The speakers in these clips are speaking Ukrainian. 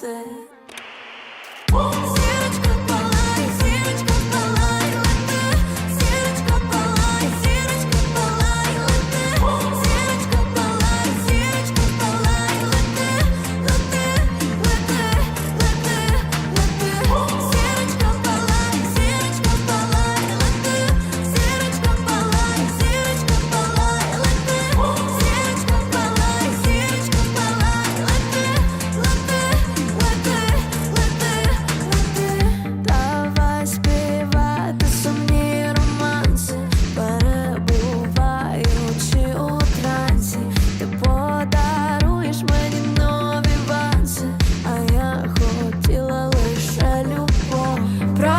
对。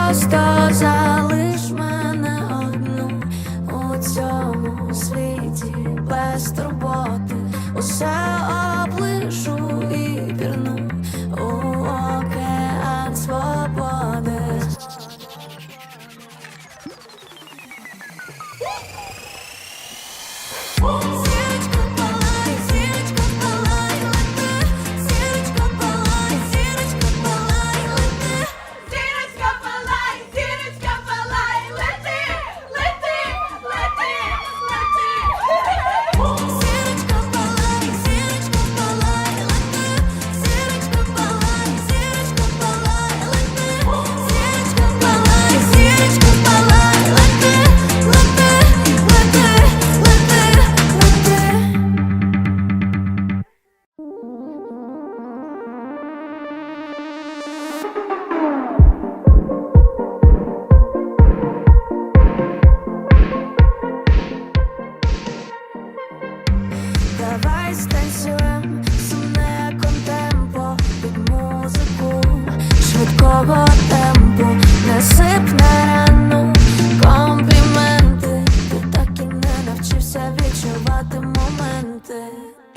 просто залиш мене одну у цьому світі без турботи усе облишу. wanted